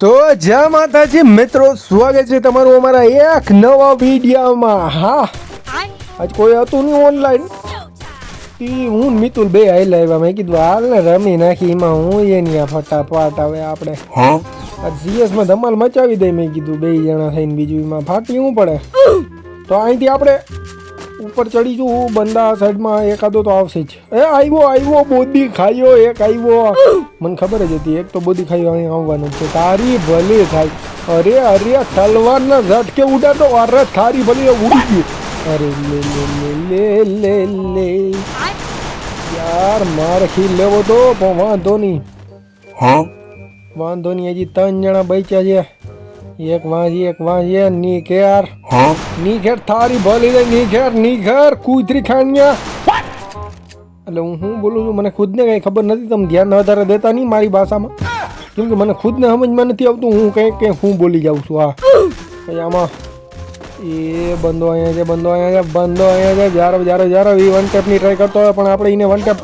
તો જય માતાજી મિત્રો સ્વાગત છે તમારું અમારા એક નવા વિડીયોમાં. હા. આજ કોઈ હતું નહીં ઓનલાઈન ઈ હું મિતુલ બે હાલ આવ્યા. મેં કીધું હાલ ને રમી નાખી એમાં હું એની આ ફટાફટ હવે આપણે. આજ સીએસમાં ધમાલ મચાવી દઈ મેં કીધું બે જણા થઈને બીજું એમાં ફાટી શું પડે. તો અહીંથી આપણે ઉપર ચડી જવું બંદા સાઈડમાં એકાદો તો આવશે જ. એ આવ્યો આવ્યો બોદી ખાયો એક આવ્યો મને ખબર જ હતી એક તો બોદી ખાયો અહીં આવવાનું છે. તારી ભલે થાય. અરે અરે તલવારના ઝટકે ઉડાડો. અરે તારી ભલી ઉડી ગયું. અરે લે લે લે લે લે યાર મારખી લેવો તો પણ વાંધો નહીં. હા? વાંધો નહીં હજી ત્રણ જણા બચ્યા છે. એક વાંચી એક વાંચી ની કેરની ઘેર થારી ભલી દે ની ઘેરની ઘેર કુતરી ખાણ્યા. એટલે હું શું બોલું છું મને ખુદને કંઈ ખબર નથી તમે ધ્યાન વધારે દેતા નહીં મારી ભાષામાં. કેમ કે મને ખુદને સમજમાં નથી આવતું હું કંઈક કંઈ હું બોલી જાઉં છું આ પછી આમાં એ બંધો અહીંયા છે બંધો અહીંયા છે બંધો અહીંયા છે જ્યારે જ્યારે જ્યારે એ વન ટેપની ટ્રાય કરતો હોય પણ આપણે એને વન ટેપ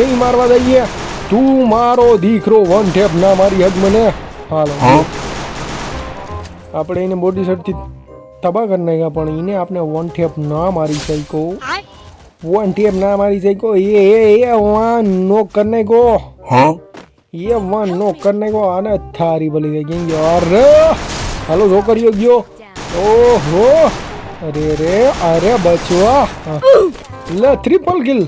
નહીં મારવા દઈએ. તું મારો દીકરો વન ટેપ ના મારી હજ મને. હાલો. આપણે એને બોડી શર્ટથી તબાહ કરી નાખ્યા પણ એને આપણે વન ટેપ ના મારી શક્યો. વન ટેપ ના મારી શક્યો. એ એ એ વાન નો કરી નાખ્યો. એ વાન નો કરી નાખ્યો અને થારી ભલી ગઈ. કેમ ગયો અરે હાલો છોકરીઓ ગયો. ઓહો. અરે રે અરે બચવા. હા. લે ટ્રિપલ કિલ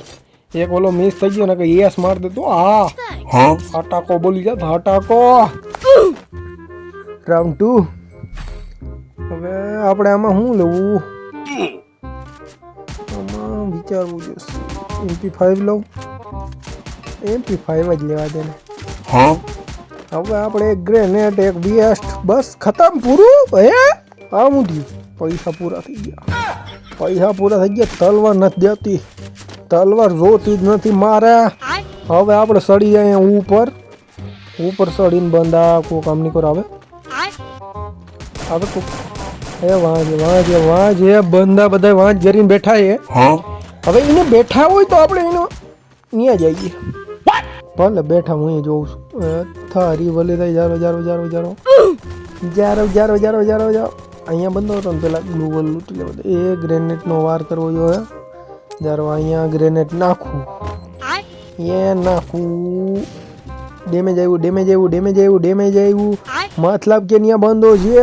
એક ઓલો મિસ થઈ ગયો ને કે યસ માર દે તો હા? હટાકો બોલી જાત હટાકો. રાઉન્ડ ટુ હવે આપણે આમાં શું લેવું? આમાં વિચારવું જોઈશે એમપી ફાઈવ લઉં. એમપી ફાઈવ જ લેવા દે ને. હવે આપણે એક ગ્રેનેટ એક બેસ્ટ બસ ખતમ પૂરું? હે? આ હું થયું. પૈસા પૂરા થઈ ગયા. પૈસા પૂરા થઈ ગયા. તલવાર નથી દેતી. તલવાર જોતી જ નથી મારે. હવે આપણે સડી જાય ઉપર. ઉપર સડીને બંધા કોઈ કામ નહીં કરાવે હવે કોક. એ વાંજે વાંજે વાંજે બંધા બધા વાંજ જરીને બેઠા છે. હવે એને બેઠા હોય તો આપણે એનો ત્યાં જઈએ. ભલે બેઠા હું જોઉં છું. એ થારી ભલે થાય જારો જારો જારો જારો. જારો જારો જારો જારો જારો. અહીંયા બંધો હતો ને પેલા ગ્લુ વલ લૂંટી લેવો એ ગ્રેનેટનો વાર કરવો જોઈએ જારો અહીંયા ગ્રેનેટ નાખવું એ નાખવું ડેમેજ આવ્યું ડેમેજ આવ્યું ડેમેજ આવ્યું ડેમેજ આવ્યું. મતલબ કે ત્યાં બંધો છે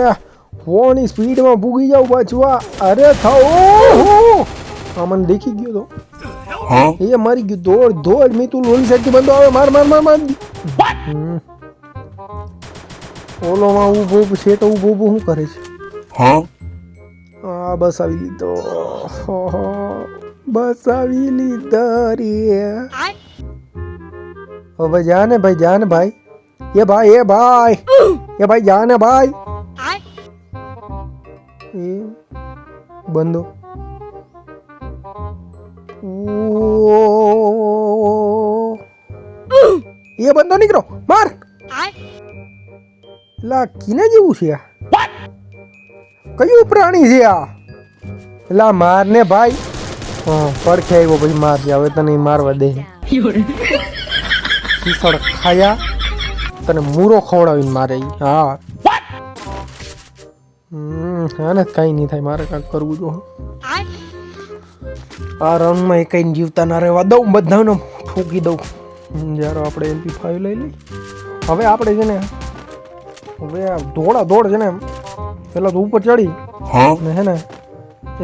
ફોની સ્પીડમાં ભૂગી જાવ પાછું અરે થાઓ આ મને દેખી ગયો તો. એ મારી ગયો. દોડ દોડ. મિતુલ લોલી સાઈડથી બંધો આવે માર માર માર માર. ઓલોમાં ઊભો ઊભો છે તો ઊભો ઊભો શું કરે છે? હા? બસ આવી લીધો. બસ આવી લીધો રે. હવે જાને ભાઈ જાને ભાઈ. એ ભાઈ એ ભાઈ. એ ભાઈ જાને ભાઈ. બંધો. એ બંધો નીકળો માર! લા કિને જેવું છે આ? કયું પ્રાણી છે આ? લા માર ને ભાઈ. હા પડખે આવ્યો પછી માર છે. હવે તને મારવા દે. શીસળ ખાયા. તને મૂરો ખવડાવીને મારે હા. હમ. હા કાંઈ કઈ નહીં થાય મારે કાંઈક કરવું જોઈએ આ રનમાં એ એક જીવતા ના રહેવા દઉં બધાને ફૂકી દઉં. જ્યારે આપણે એમપી ફાઈવ લઈ લઈ હવે આપણે છે ને હવે આ દોડા દોડ છે ને પેલા તો ઉપર ચડી ને હે ને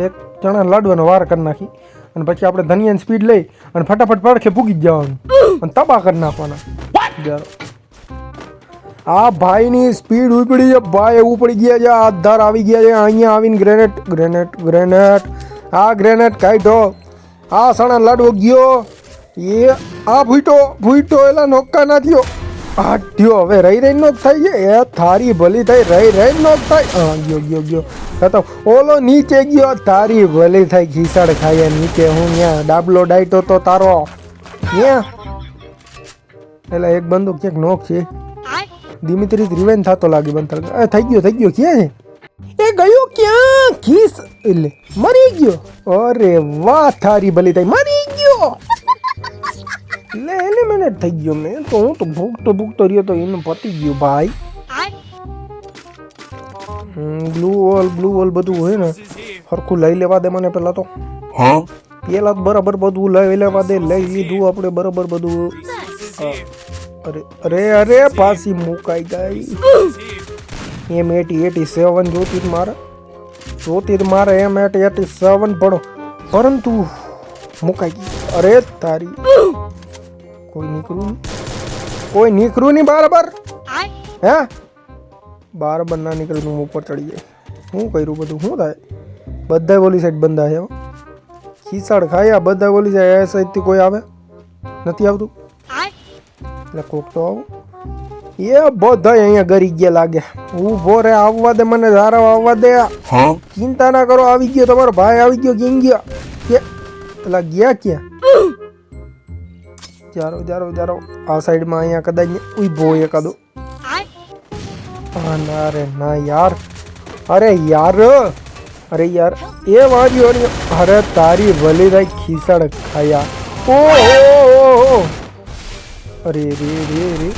એક ચણા લાડવાનો વાર કરી નાખી. અને પછી આપણે ધનિયાની સ્પીડ લઈ અને ફટાફટ પડખે પૂગી જ જવાનું. અને તબાહ કરી નાખવાના. આ ભાઈની સ્પીડ ઉપડી છે. ભાઈ ઉપડી ગયા છે. આ ધાર આવી ગયા છે. અહીંયા આવીને ગ્રેનેટ ગ્રેનેટ ગ્રેનેટ આ ગ્રેનેટ કાઢો. આ સણા લાડવો ગયો. એ આ ફૂટો ફૂટો એલા નોક્કા ના થયો. આ થયો હવે રહી રહી નો થાય છે. એ થારી ભલી થઈ, રહી રહી નો થાય. હા, ગયો ગયો ગયો. હતો ઓલો નીચે ગયો. તારી ભલી થઈ, ખીસડ ખાય નીચે. હું ત્યાં ડાબલો ડાયટો તો તારો. ત્યાં એટલે એક બંદૂક ક્યાંક નોક છે. દિમિત્રી રિવેન થતો લાગી બંતર થઈ ગયો થઈ ગયો ક્યાં છે? એ ગયો ક્યાં? ખીસ. એટલે મરી ગયો. અરે વાહ થારી ભલી થઈ. મરી ગયો. એટલે એલિમિનેટ થઈ ગયો મેં તો. હું તો ભૂખતો ભૂખતો રહ્યો તો એનું પતી ગયું ભાઈ. બ્લુ વોલ બ્લુ વોલ બધું હોય ને સરખું લઈ લેવા દે મને પેલા તો. પેલા તો બરાબર બધું લઈ લેવા દે લઈ લીધું આપણે બરાબર બધું. અરે અરે અરે, પાસી મુકાઈ ગઈ. એમ એટી એટી સેવન જોતી જ મારે. જોતી જ મારે એમ એટી એટી સેવન ભણો પરંતુ મુકાઈ ગઈ. અરે તારી. કોઈ નીકળું કોઈ નીકળું નહીં બરાબર? હે? બરાબર ના નીકળ્યું હું ઉપર ચડી જાય શું કર્યું બધું? શું થાય? બધા ઓલી સાઈડ બંધા છે ખીસાડ ખાયા બધા ઓલી જાય એ સાઈડથી કોઈ આવે? નથી આવતું? એટલે કોક તો એ બધા અહીંયા ગરી ગયા લાગે. ઊભો રે આવવા દે મને ધારા આવવા દે. ચિંતા ના કરો આવી ગયો તમારો ભાઈ આવી ગયો કેમ ગયો. કે પેલા ગયા ક્યાં? જારો જારો જારો. આ સાઈડમાં અહીંયા કદાચ ઊભો એકાદો. ના રે ના યાર. અરે યાર અરે યાર. એ વાળી અરે તારી વલી રાઈ ખીસડ ખાયા. ઓહો. અરે રે રે રે.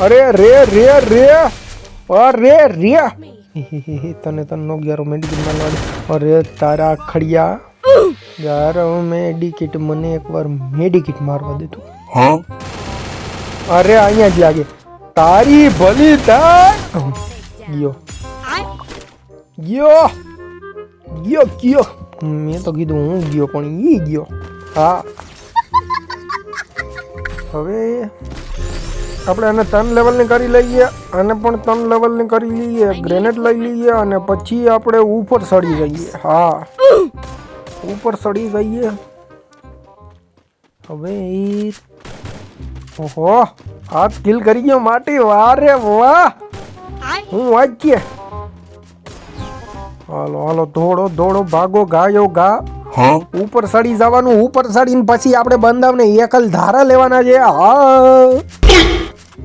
અરે રે રે રે. અરે રે. હે, હે, હે, હે, તને તને નો ગ્યારો મેડિકલ મારવાડી અરે તારા ખડિયા. યાર મેડિકિટ. મને એકવાર મેડિકિટ મારવા દે તું. અરે અહીંયા જ લાગે. તારી ભલી થાય. ગયો. ગયો. ગયો ગયો. મેં તો કીધું હું ગયો પણ ઈ ગયો. હા. હવે આપણે આને ત્રણ લેવલની કરી લઈએ આને પણ ત્રણ લેવલની કરી લઈએ ગ્રેનેડ લઈ લઈએ અને પછી આપણે ઉપર ચડી જઈએ. હા. ઉપર ચડી જઈએ. હવે ઓહો આ કિલ કરી ગયો માટી. વારે વાહ. હું વાંચીએ હાલો હાલો દોડો દોડો ભાગો ગાયો ગા. ઉપર સડી જવાનું ઉપર સડીને પછી આપણે બંધાવને એકલ ધારા લેવાના છે. હા.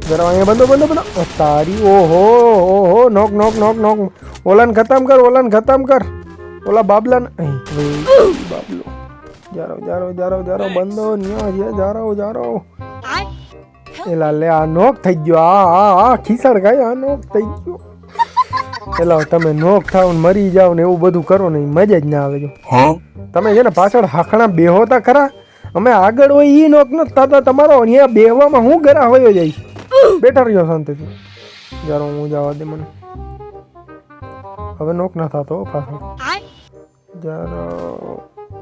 જરા અહીંયા બંધો બંધો બંધો. તારી ઓહો ઓહો નોક નોક નોક નોક. ઓલાન ખતમ કર ઓલાન ખતમ કર. ઓલા બાબલાને બાબલો. જારો જારો જારો જારો બંધો ન્યા છે જારો જારો. એલા લે આ નોક થઈ ગયો. આ આ આ ખીસડ ગાય આ નોક થઈ ગયો. એલા તમે નોક થાવ ને મરી જાવ ને એવું બધું કરો ને મજા જ ના આવે જો તમે છે ને પાછળ હાખણા બેહોતા ખરા અમે આગળ હોય એ નોક ન થતા તમારો અહીંયા બેહવામાં હું ગરા હોય જાય બેઠા રહ્યો શાંતિથી જારો હું જવા દે મને હવે નોક ના થતો પાછળ જારો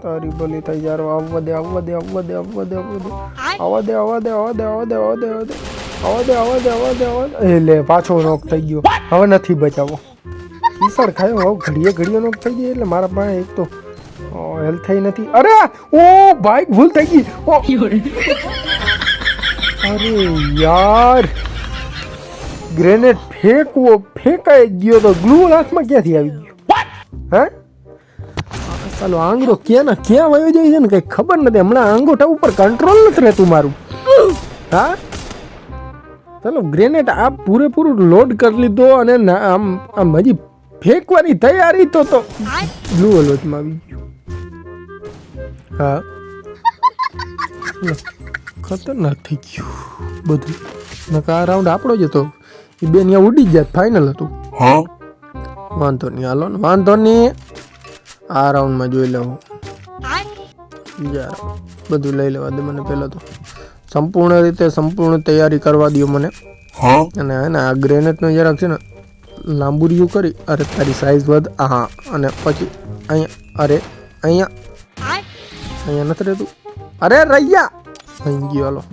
તારી ભલી થઈ જારો આવવા દે આવવા દે આવવા દે આવવા દે આવવા દે આવવા દે આવવા દે આવવા દે આવવા દે આવવા દે આવવા દે આવવા દે આવવા દે આવવા દે એ લે પાછો નોક થઈ ગયો હવે નથી બચાવો ખીસડ ખાયો. હવે ઘડીએ ઘડીએ નોક થઈ ગઈ એટલે મારા પાસે એક તો હેલ્થ થઈ નથી. અરે, ઓ બાઈક ભૂલ થઈ ગઈ. ઓ. અરે યાર ગ્રેનેડ ફેંકવો, ફેંકાઈ ગયો તો ગ્લુ હાથમાં ક્યાંથી આવી ગયો? હે? ચાલો, આંગળો ક્યાં ના ક્યાં વયો જાય છે ને કઈ ખબર નથી. હમણાં આંગોઠા ઉપર કંટ્રોલ નથી રહેતું મારું. હા? ચાલો ગ્રેનેડ આ પૂરેપૂરું લોડ કરી લીધો અને આમ આમ હજી ફેંકવાની તૈયારી તો તો બ્લુ અલર્ટમાં આવી ગયું. હા. ખતરનાક થઈ ગયું બધું. નકા આ રાઉન્ડ આપણો જ હતો. એ બેન અહીંયા ઉડી જ જાત ફાઇનલ હતું. હા. વાંધો નહીં હાલો ને વાંધો નહીં. આ રાઉન્ડમાં જોઈ લઉં. યાર બધું લઈ લેવા દે મને પહેલાં તો. સંપૂર્ણ રીતે સંપૂર્ણ તૈયારી કરવા દો મને. અને હે ને આ ગ્રેનેટનો જરાક છે ને લાંબુ રહ્યું કરી અરે તારી સાઈઝ વધ હા અને પછી અહીંયા અરે અહીંયા. અહીંયા નથી રહેતું. અરે રહ્યા અહીં ગયો હાલો.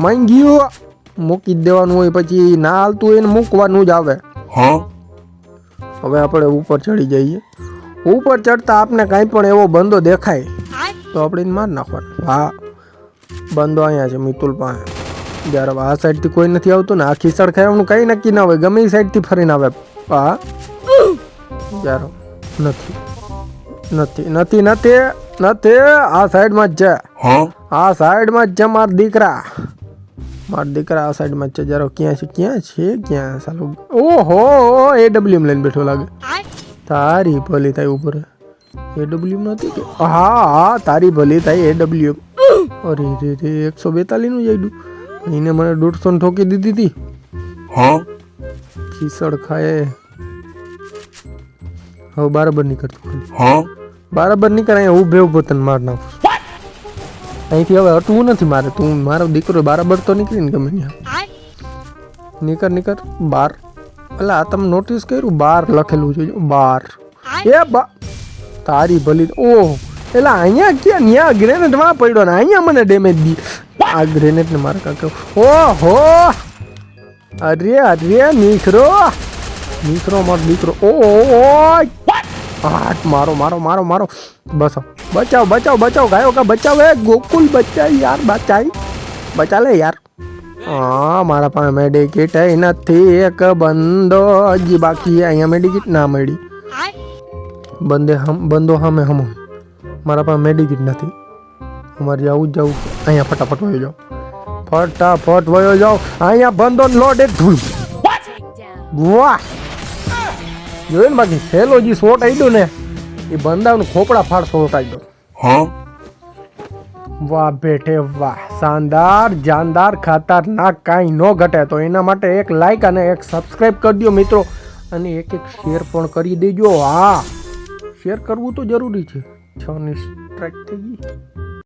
મઈ ગયો મૂકી જ દેવાનું હોય પછી ના હાલતું હોય ને મૂકવાનું જ આવે. હવે આપણે ઉપર ચડી જઈએ. ઉપર ચડતા આપને કાંઈ પણ એવો બંદો દેખાય તો આપણે એને માર નાખવાનો. હા. બંદો અહીંયા છે મિતુલ પાસે. જ્યારે આ સાઈડથી કોઈ નથી આવતું ને આ ખીસડ ખાવાનું કંઈ નક્કી ના હોય ગમે એ સાઈડથી ફરીને આવે. હા જ્યારે નથી. નથી નથી નથી નથી આ સાઈડમાં જ છે. આ સાઈડમાં જ છે માર દીકરા. મારા દીકરા આ સાઈડમાં જ છે. જરા ક્યાં છે ક્યાં છે ક્યાં? સાલું ઓહો એ ડબલ્યુ લઈને બેઠો લાગે. તારી ભલી થાય ઉપર. એ ડબલ્યુ નથી કે? હા હા તારી ભલી થાય એ ડબલ્યુ અરે રે રે એકસો બેતાલીસનું જઈડું એને મને દોઢસો ને ઠોકી દીધી હતી ખીસડ ખાય. હવે બરાબર નહીં કરતું ખાલી બરાબર નહીં કરે અહીંયા ઉભે ઊભો તને માર નાખું અહીંથી હવે હટવું નથી મારે તું મારો દીકરો બરાબર તો નીકળીને ગમે ત્યાં. નીકળ નીકળ બાર. એટલે આ તમે નોટિસ કર્યું? બાર લખેલું છે બાર. એ બા તારી ભલી ઓહ. એટલે અહીંયા ક્યાં ન્યા ગ્રેનેડમાં પડ્યો ને? અહીંયા મને ડેમેજ દી. આ ગ્રેનેડ ને મારે કાકા ઓહો અરે અરે નીકળો નીકળો મારો દીકરો ઓ હાટ મારો મારો મારો મારો બસો બચાવ બચાવ બચાવ ગાયો કા બચાવ એ ગોકુલ બચાવ યાર બચાઈ બચા લે યાર હા મારા પાસે મેડિકિટ એ નથી એક બંદો હજી બાકી અહીંયા મેડિકિટ ના મળી બંદે હમ બંદો હમે હમ મારા પાસે મેડિકિટ નથી અમારે જવું જ જવું અહીંયા ફટાફટ વયો જાઓ. ફટાફટ વયો જાઓ. અહીંયા બંધો લોડ. એક ધૂળ વાહ. જોયું ને બાકી સહેલો જે શોટ આવ્યો ને એ બંદાનું ખોપડા ફાડ શોટ હા? વાહ બેઠે વાહ. શાનદાર જાનદાર ખતરનાક કાંઈ ન ઘટે. તો એના માટે એક લાઈક અને એક સબસ્ક્રાઈબ કરી દો મિત્રો. અને એક એક શેર પણ કરી દેજો. હા. શેર કરવું તો જરૂરી છે. છ ની સ્ટ્રાઇક થઈ ગઈ.